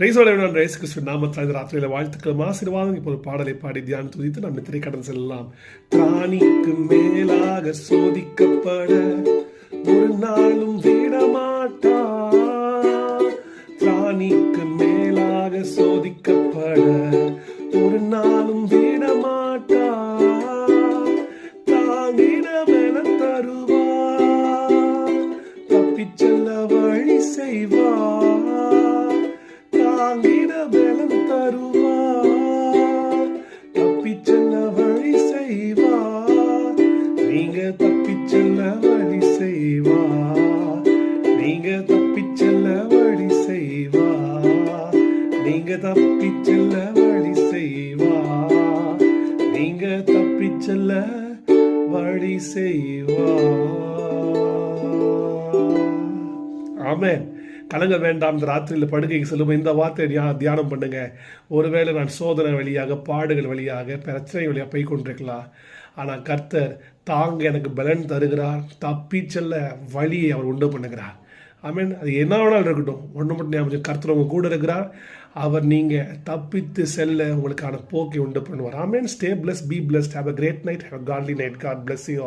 பிரைஸோட race கிறிஸ்துவின் நாமத்தால் இந்த ராத்திரியில் வாழ்த்துக்களும் ஆசீர்வாதம் இப்போது பாடலை பாடி தியானம் துதித்து நாம் நித்திரை கடன் செல்லலாம். திராணிக்கு மேலாக சோதிக்கப்பட ஒரு நாளும் விடமாட்டா திராணிக்கு மேலாக சோதிக்கப்பட ஒரு நாளும் விடமாட்டா தாங்கிட தருவா தப்பிச் செல்ல வழி செய்வா தாங்கிட பலம் தருவா தப்பிச் செல்ல வழி செய்வா நீங்க தப்பிச் செல்ல வழி செய்வா நீங்க தப்பிச் செல்ல வழி செய்வா நீங்க தப்பிச் செல்ல வழி செய்வா நீங்க தப்பிச் செல்ல வழி செய்வா ஆமென். கலங்க வேண்டாம் இந்த ராத்திரியில் படுக்கைக்கு செல்லும் இந்த வார்த்தை தியானம் பண்ணுங்க. ஒருவேளை நான் சோதனை வழியாக பாடுகள் வழியாக பிரச்சனை வழியாக போய் கொண்டிருக்கலாம் ஆனால் கர்த்தர் தாங்க எனக்கு பலன் தருகிறார். தப்பி செல்ல வழியை அவர் உண்டு பண்ணுகிறார். மீன் அது என்ன வேணாலும் இருக்கட்டும். ஒன்று மட்டும் ஞாபகம் கர்த்தர் உங்கள் கூட இருக்கிறார். அவர் நீங்கள் தப்பித்து செல்ல உங்களுக்கான போக்கை உண்டு பண்ணுவார். Amen. Stay bless B bless have a great night have a godly night God bless you